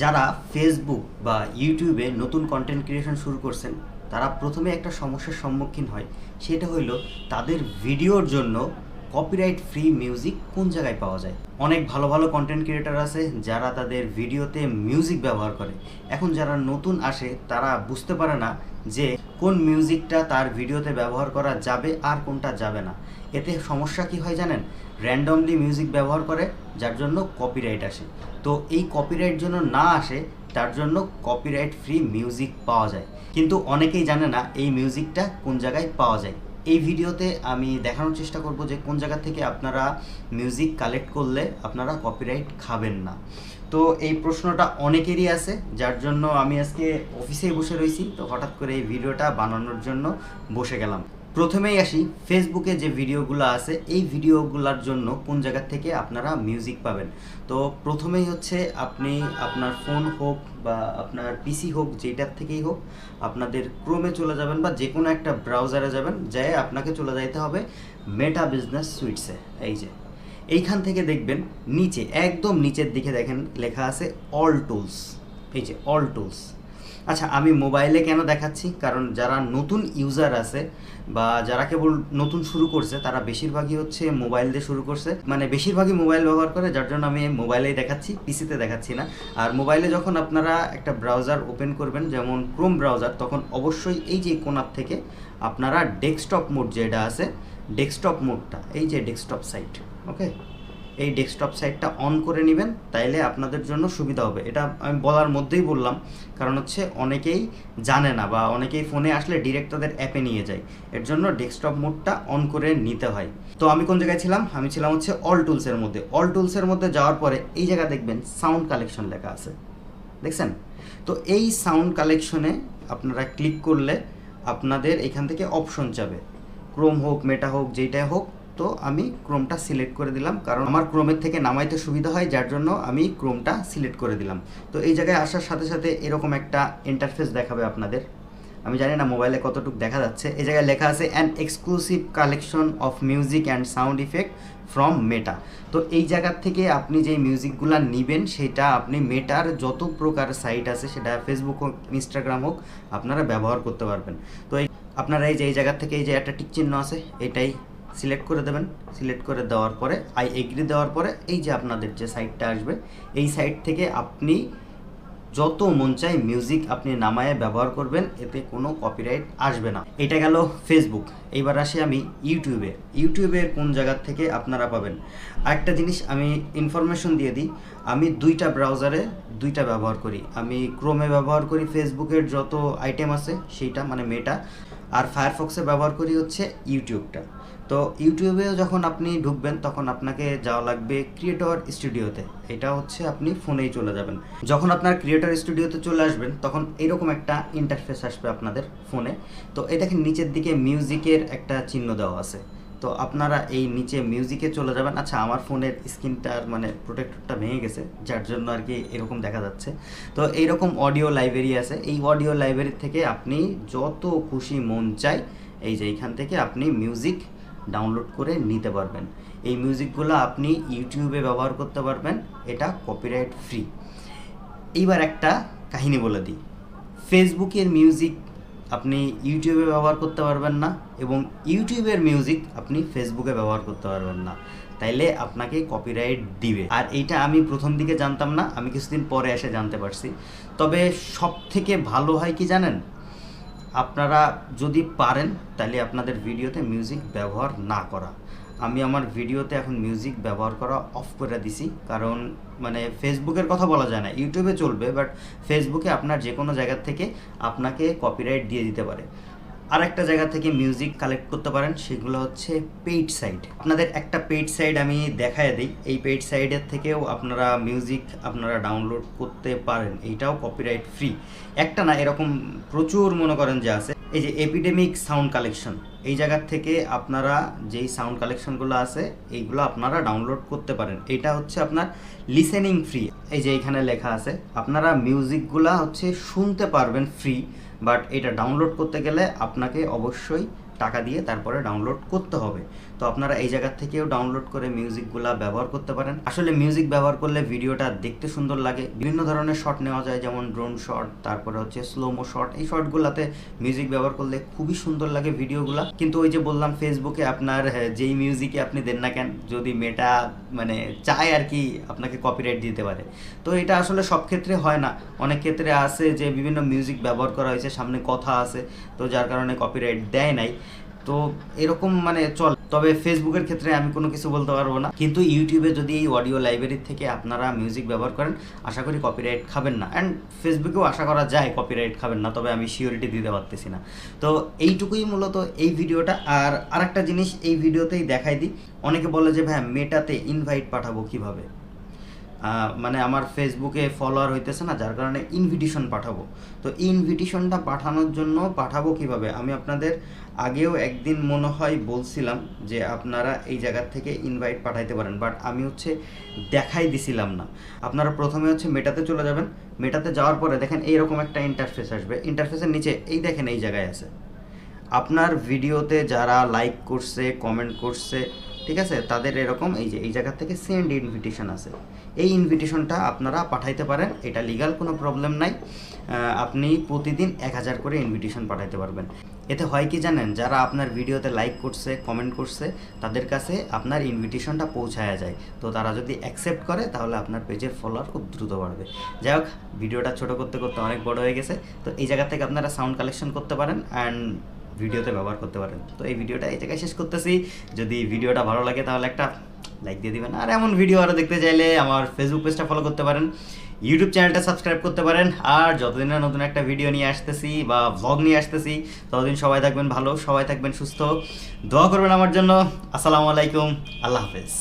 যারা ফেসবুক বা ইউটিউবে নতুন কন্টেন্ট ক্রিয়েশন শুরু করছেন, তারা প্রথমে একটা সমস্যার সম্মুখীন হয়। সেটা হলো তাদের ভিডিওর জন্য কপিরাইট ফ্রি মিউজিক কোন জায়গায় পাওয়া যায়? অনেক ভালো ভালো কন্টেন্ট ক্রিয়েটার আছে যারা তাদের ভিডিওতে মিউজিক ব্যবহার করে। এখন যারা নতুন আসে, তারা বুঝতে পারে না যে কোন মিউজিকটা তার ভিডিওতে ব্যবহার করা যাবে আর কোনটা যাবে না। এতে সমস্যা কি হয় জানেন? র্যান্ডমলি মিউজিক ব্যবহার করে, যার জন্য কপিরাইট আসে। তো এই কপিরাইট জন্য না আসে, তার জন্য কপিরাইট ফ্রি মিউজিক পাওয়া যায়। কিন্তু অনেকেই জানে না এই মিউজিকটা কোন জায়গায় পাওয়া যায়। এই ভিডিওতে আমি দেখানোর চেষ্টা করব যে কোন জায়গা থেকে আপনারা মিউজিক কালেক্ট করলে আপনারা কপিরাইট খাবেন না। তো এই প্রশ্নটা অনেকেরই আছে, যার জন্য আমি আজকে অফিসেই বসে রয়েছি তো হঠাৎ করে এই ভিডিওটা বানানোর জন্য বসে গেলাম। প্রথমেই আসি ফেসবুকে যে ভিডিওগুলো আছে, এই ভিডিওগুলোর জন্য কোন জায়গা থেকে আপনারা মিউজিক পাবেন? তো প্রথমেই হচ্ছে আপনি আপনার ফোন হোক বা আপনার পিসি হোক, যেটার থেকেই হোক, আপনাদের ক্রোমে চলে যাবেন বা যে কোনো একটা ব্রাউজারে যাবেন যেয়ে আপনাকে চলে যাইতে হবে মেটা বিজনেস সুইটসে এই যে। এইখান থেকে দেখবেন, নিচে, একদম নিচের দিকে দেখেন লেখা আছে অল টুলস এই যে অল টুলস আচ্ছা আমি মোবাইলে কেন দেখাচ্ছি? কারণ যারা নতুন ইউজার আছে বা যারা কেবল নতুন শুরু করছে, তারা বেশিরভাগই হচ্ছে মোবাইল দিয়ে শুরু করছে। মানে বেশিরভাগই মোবাইল ব্যবহার করে, যার জন্য আমি মোবাইলেই দেখাচ্ছি, পিসিতে দেখাচ্ছি না। আর মোবাইলে যখন আপনারা একটা ব্রাউজার ওপেন করবেন, যেমন ক্রোম ব্রাউজার তখন অবশ্যই এই যে কোনার থেকে আপনারা ডেস্কটপ মোড যেটা আছে ডেস্কটপ মোডটা এই যে ডেস্কটপ সাইট ওকে এই ডেস্কটপ সাইটটা অন করে নেবেন, তাইলে আপনাদের জন্য সুবিধা হবে। এটা আমি বলার মধ্যেই বললাম, কারণ হচ্ছে অনেকেই জানে না বা অনেকেই ফোনে আসলে ডিরেক্ট তাদের অ্যাপে নিয়ে যায়। এর জন্য ডেস্কটপ মোডটা অন করে নিতে হয়। তো আমি কোন জায়গায় ছিলাম? আমি ছিলাম হচ্ছে অল টুলসের মধ্যে। অল টুলসের মধ্যে যাওয়ার পরে এই জায়গা দেখবেন সাউন্ড কালেকশন লেখা আছে। দেখছেন? তো এই সাউন্ড কালেকশনে আপনারা ক্লিক করলে আপনাদের এখান থেকে অপশন যাবে। ক্রোম হোক মেটা হোক যেটাই হোক তো আমি ক্রোমটা সিলেক্ট করে দিলাম, কারণ আমার ক্রোমের থেকে নামাইতে সুবিধা হয়, যার জন্য আমি ক্রোমটা সিলেক্ট করে দিলাম। তো এই জায়গায় আসার সাথে সাথে এরকম একটা ইন্টারফেস দেখাবে আপনাদের। আমি জানি না মোবাইলে কতটুকু দেখা যাচ্ছে। এই জায়গায় লেখা আছে an exclusive collection of music and sound effect from Meta তো এই জায়গার থেকে আপনি যেই মিউজিকগুলো নেবেন, সেটা আপনি মেটার যত প্রকার সাইট আছে, সেটা ফেসবুক হোক ইনস্টাগ্রাম হোক, আপনারা ব্যবহার করতে পারবেন। তো এই, আপনারা এই যে, এই জায়গার থেকে এই যে একটা টিক চিহ্ন আছে, এটাই সিলেক্ট করে দেবেন। সিলেক্ট করে দেওয়ার পরে আই এগ্রি দেওয়ার পরে, এই যে আপনাদের যে সাইটটা আসবে, এই সাইট থেকে আপনি যত মন চাই মিউজিক আপনি নামায়ে ব্যবহার করবেন, এতে কোনো কপিরাইট আসবে না। এটা গেল ফেসবুক এইবার আসি আমি ইউটিউবে ইউটিউবের কোন জায়গার থেকে আপনারা পাবেন? আরেকটা জিনিস, আমি ইনফরমেশন দিয়ে দিই। আমি দুইটা ব্রাউজারে দুইটা ব্যবহার করি। আমি ক্রোমে ব্যবহার করি। ফেসবুকের যত আইটেম আছে, সেইটা মানে মেটা আর ফায়ারফক্সে ব্যবহার করি হচ্ছে ইউটিউবটা তো ইউটিউবেও যখন আপনি ঢুকবেন, তখন আপনাকে যাওয়া লাগবে ক্রিয়েটর স্টুডিওতে এটা হচ্ছে আপনি ফোনেই চলে যাবেন। যখন আপনার ক্রিয়েটর স্টুডিওতে চলে আসবেন, তখন এরকম একটা ইন্টারফেস আসবে আপনাদের ফোনে। তো এটাকে নিচের দিকে মিউজিকের একটা চিহ্ন দেওয়া আছে। তো আপনারা এই নিচে মিউজিকে চলে যাবেন। আচ্ছা আমার ফোনের স্ক্রিনটার মানে প্রোটেক্টরটা ভেঙে গেছে, যার জন্য আর কি এরকম দেখা যাচ্ছে। তো এইরকম অডিও লাইব্রেরি আছে। এই অডিও লাইব্রেরি থেকে আপনি যত খুশি মন চায় এই যে এইখান থেকে আপনি মিউজিক ডাউনলোড করে নিতে পারবেন। এই মিউজিকগুলো আপনি ইউটিউবে ব্যবহার করতে পারবেন। এটা কপিরাইট ফ্রি এইবার একটা কাহিনী বলে দিই। ফেসবুকের মিউজিক আপনি ইউটিউবে ব্যবহার করতে পারবেন না এবং ইউটিউবের মিউজিক আপনি ফেসবুকে ব্যবহার করতে পারবেন না। তাইলে আপনাকে কপিরাইট দিবে। আর এইটা আমি প্রথম দিকে জানতাম না, আমি কিছুদিন পরে এসে জানতে পারছি। তবে সব থেকে ভালো হয় কি জানেন? আপনারা যদি পারেন, তাহলে আপনাদের ভিডিওতে মিউজিক ব্যবহার না করা। আমি আমার ভিডিওতে এখন মিউজিক ব্যবহার করা অফ করে দিছি, কারণ মানে ফেসবুকের কথা বলা যায় না ইউটিউবে চলবে বাট ফেসবুকে আপনার যে কোনো জায়গার থেকে আপনাকে কপিরাইট দিয়ে দিতে পারে। আর একটা জায়গা থেকে মিউজিক কালেক্ট করতে পারেন, সেগুলো হচ্ছে পেইড সাইট আপনাদের একটা পেইড সাইট আমি দেখায় দিই। এই পেইড সাইটের থেকেও আপনারা মিউজিক আপনারা ডাউনলোড করতে পারেন। এইটাও কপিরাইট ফ্রি একটা না, এরকম প্রচুর মনে করেন যে আছে। এই যে এপিডেমিক সাউন্ড কালেকশন এই জায়গার থেকে আপনারা যেই সাউন্ড কালেকশনগুলো আছে, এইগুলো আপনারা ডাউনলোড করতে পারেন। এটা হচ্ছে আপনার লিসেনিং ফ্রি এই যে এখানে লেখা আছে, আপনারা মিউজিকগুলা হচ্ছে শুনতে পারবেন ফ্রি বাট এটা ডাউনলোড করতে গেলে আপনাকে অবশ্যই টাকা দিয়ে তারপরে ডাউনলোড করতে হবে। তো আপনারা এই জায়গা থেকেও ডাউনলোড করে মিউজিকগুলা ব্যবহার করতে পারেন। আসলে মিউজিক ব্যবহার করলে ভিডিওটা দেখতে সুন্দর লাগে। বিভিন্ন ধরনের শট নেওয়া যায় যেমন ড্রোন শট তারপরে হচ্ছে স্লোমো শট এই শটগুলাতে মিউজিক ব্যবহার করলে খুবই সুন্দর লাগে ভিডিওগুলা কিন্তু ওই যে বললাম ফেসবুকে আপনার হ্যাঁ, যেই মিউজিকে আপনি দেন না কেন যদি মেটা মানে চায় আর কি আপনাকে কপিরাইট দিতে পারে। তো এটা আসলে সব ক্ষেত্রে হয় না। অনেক ক্ষেত্রে আছে যে বিভিন্ন মিউজিক ব্যবহার করা হয়েছে সামনে কথা আছে। তো যার কারণে কপিরাইট দেয় নাই। তো এরকম মানে চল। তবে ফেসবুকের ক্ষেত্রে আমি কোনো কিছু বলতে পারব না। কিন্তু ইউটিউবে যদি এই অডিও লাইব্রেরি থেকে আপনারা মিউজিক ব্যবহার করেন, আশা করি কপিরাইট খাবেন না। অ্যান্ড ফেসবুকেও আশা করা যায় কপিরাইট খাবেন না, তবে আমি শিওরিটি দিতে পারতেছি না। তো এইটুকুই মূলত এই ভিডিওটা। আর আরেকটা জিনিস এই ভিডিওতেই দেখাই দিই। অনেকে বলে যে ভাই মেটাতে ইনভাইট পাঠাবো কীভাবে? মানে আমার ফেসবুকে ফলোয়ার হইতেছে না, যার কারণে ইনভিটেশন পাঠাবো। তো ইনভিটেশনটা পাঠানোর জন্য পাঠাবো কীভাবে? আমি আপনাদের আগেও একদিন মনে হয় বলছিলাম যে আপনারা এই জায়গার থেকে ইনভাইট পাঠাইতে পারেন বাট আমি হচ্ছে দেখাই দিছিলাম না। আপনারা প্রথমে হচ্ছে মেটাতে চলে যাবেন। মেটাতে যাওয়ার পরে দেখেন এইরকম একটা ইন্টারফেস আসবে। ইন্টারফেসের নিচে এই দেখেন এই জায়গায় আছে। আপনার ভিডিওতে যারা লাইক করছে কমেন্ট করছে, ঠিক আছে? তাদের এরকম এই যে, এই জায়গা থেকে সেন্ড ইনভিটেশন আছে। এই ইনভিটেশনটা আপনারা পাঠাইতে পারেন, এটা লিগাল কোনো প্রবলেম নাই। আপনি প্রতিদিন এক হাজার করে ইনভিটেশন পাঠাইতে পারবেন। এতে হয় কি জানেন, যারা আপনার ভিডিওতে লাইক করছে কমেন্ট করছে, তাদের কাছে আপনার ইনভিটেশনটা পৌঁছায়া যায়। তো তারা যদি অ্যাকসেপ্ট করে, তাহলে আপনার পেজের ফলোয়ার খুব দ্রুত বাড়বে। যাই হোক, ভিডিওটা ছোট করতে করতে অনেক বড় হয়ে গেছে। তো এই জায়গা থেকে আপনারা সাউন্ড কালেকশন করতে পারেন অ্যান্ড ভিডিওতে ব্যবহার করতে পারেন। তো এই ভিডিওটা এই জায়গায় শেষ করতেছি। যদি ভিডিওটা ভালো লাগে, তাহলে একটা লাইক দিয়ে দেবেন। আর এমন ভিডিও আরও দেখতে চাইলে আমার ফেসবুক পেজটা ফলো করতে পারেন। ইউটিউব চ্যানেলটা সাবস্ক্রাইব করতে পারেন। আর যতদিন না নতুন একটা ভিডিও নিয়ে আসতেছি বা ব্লগ নিয়ে আসতেছি, ততদিন সবাই থাকবেন ভালো, সবাই থাকবেন সুস্থ। দোয়া করবেন আমার জন্য। আসসালামু আলাইকুম। আল্লাহ হাফেজ।